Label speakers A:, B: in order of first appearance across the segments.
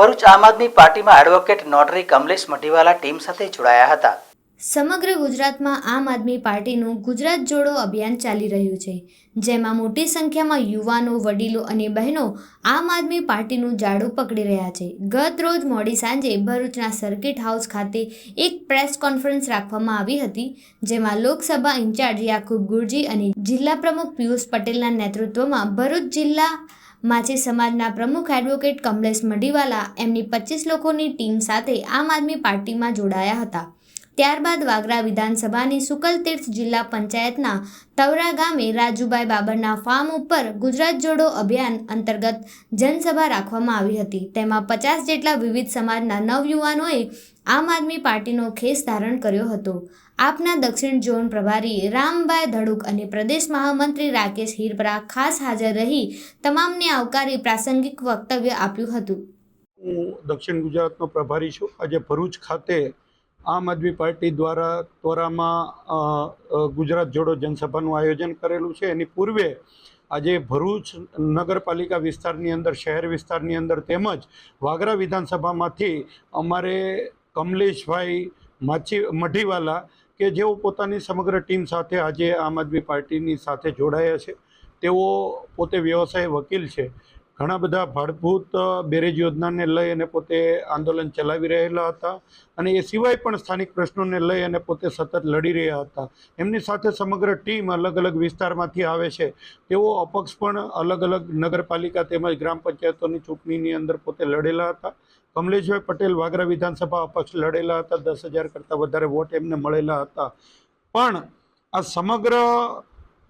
A: ભરૂચ આમ આદમી પાર્ટીમાં advocate notary Kamlesh Madhiwala team સાથે જોડાયા હતા.
B: સમગ્ર ગુજરાતમાં આમ આદમી પાર્ટીનું ગુજરાત જોડો અભિયાન ચાલી રહ્યું છે, જેમાં મોટી સંખ્યામાં યુવાનો, વડીલો અને બહેનો આમ આદમી પાર્ટીનું જાડું પકડી રહ્યા છે. ગત રોજ મોડી સાંજે ભરૂચના સર્કિટ હાઉસ ખાતે એક પ્રેસ કોન્ફરન્સ રાખવામાં આવી હતી, જેમાં લોકસભા ઇન્ચાર્જ યાકુબ ગુરજી અને જિલ્લા પ્રમુખ પિયુષ પટેલના નેતૃત્વમાં ભરૂચ જિલ્લા માછી સમાજના પ્રમુખ એડવોકેટ કમલેશ મઢીવાલા એમની પચીસ લોકોની ટીમ સાથે આમ આદમી પાર્ટીમાં જોડાયા હતા. ત્યારબાદ વાગરા વિધાનસભાની સુકલતીર્થ જિલ્લા પંચાયતના તવરા ગામે રાજુભાઈ બાબરના ફાર્મ ઉપર ગુજરાત જોડો અભિયાન અંતર્ગત જનસભા રાખવામાં આવી હતી. તેમાં પચાસ જેટલા વિવિધ સમાજના નવયુવાનોએ આમ આદમી પાર્ટીનો ખેસ ધારણ કર્યો હતો. આપના દક્ષિણ ઝોન પ્રભારી રામભાઈ ધડુક અને પ્રદેશ મહામંત્રી રાકેશ હિરપરા ખાસ હાજર રહી તમામને આવકારી પ્રાસંગિક વક્તવ્ય આપ્યું હતું.
C: હું દક્ષિણ ગુજરાતનો પ્રભારી છું. આજે ભરૂચ ખાતે આમ આદમી પાર્ટી દ્વારા ત્વરામાં ગુજરાત જોડો જનસભાનું આયોજન કરેલું છે. એની પૂર્વે આજે ભરૂચ નગરપાલિકા વિસ્તારની અંદર, શહેર વિસ્તારની અંદર તેમજ વાગરા વિધાનસભામાંથી અમારે કમલેશભાઈ માછી, મઢીવાલા કે જેઓ પોતાની સમગ્ર ટીમ સાથે આજે આમ આદમી પાર્ટીની સાથે જોડાયા છે. તેઓ પોતે વ્યવસાય વકીલ છે. ઘણા બધા ભાડભૂત બેરેજ યોજનાને લઈ અને પોતે આંદોલન ચલાવી રહેલા હતા અને એ સિવાય પણ સ્થાનિક પ્રશ્નોને લઈ અને પોતે સતત લડી રહ્યા હતા. એમની સાથે સમગ્ર ટીમ અલગ અલગ વિસ્તારમાંથી આવે છે. તેઓ અપક્ષ પણ અલગ અલગ નગરપાલિકા તેમજ ગ્રામ પંચાયતોની ચૂંટણીની અંદર પોતે લડેલા હતા. કમલેશભાઈ પટેલ વાગરા વિધાનસભા અપક્ષ લડેલા હતા. દસ હજાર કરતાં વધારે વોટ એમને મળેલા હતા. પણ આ સમગ્ર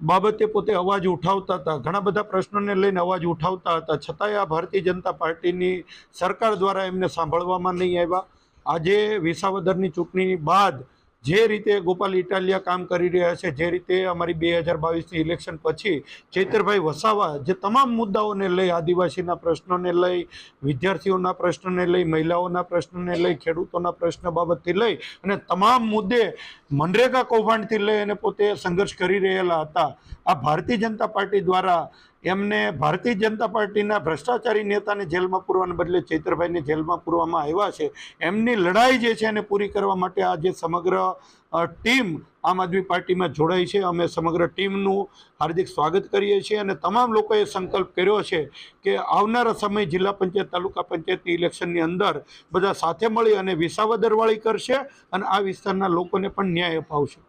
C: બાબતે પોતે અવાજ ઉઠાવતા હતા. ઘણા બધા પ્રશ્નોને લઈને અવાજ ઉઠાવતા હતા. છતાંય આ ભારતીય જનતા પાર્ટીની સરકાર દ્વારા એમને સાંભળવામાં નહીં આવ્યા. આજે વિસાવદરની ચૂંટણી બાદ જે રીતે ગોપાલ ઇટાલિયા કામ કરી રહ્યા છે, જે રીતે અમારી બે હજાર બાવીસની ઇલેક્શન પછી ચૈતરભાઈ વસાવા જે તમામ મુદ્દાઓને લઈ, આદિવાસીના પ્રશ્નોને લઈ, વિદ્યાર્થીઓના પ્રશ્નને લઈ, મહિલાઓના પ્રશ્નને લઈ, ખેડૂતોના પ્રશ્ન બાબતથી લઈ અને તમામ મુદ્દે મનરેગા કૌભાંડથી લઈ અને પોતે સંઘર્ષ કરી રહેલા હતા. આ ભારતીય જનતા પાર્ટી દ્વારા એમને ભારતીય જનતા પાર્ટીના ભ્રષ્ટાચારી નેતાને જેલમાં પૂરવાને બદલે ચૈત્રભાઈને જેલમાં પૂરવામાં આવ્યા છે. એમની લડાઈ જે છે એને પૂરી કરવા માટે આજે સમગ્ર ટીમ આમ આદમી પાર્ટીમાં જોડાઈ છે. અમે સમગ્ર ટીમનું હાર્દિક સ્વાગત કરીએ છીએ અને તમામ લોકોએ સંકલ્પ કર્યો છે કે આવનારા સમય જિલ્લા પંચાયત, તાલુકા પંચાયતની ઇલેક્શનની અંદર બધા સાથે મળી અને વિસાવદરવાળી કરશે અને આ વિસ્તારના લોકોને પણ ન્યાય અપાવશે.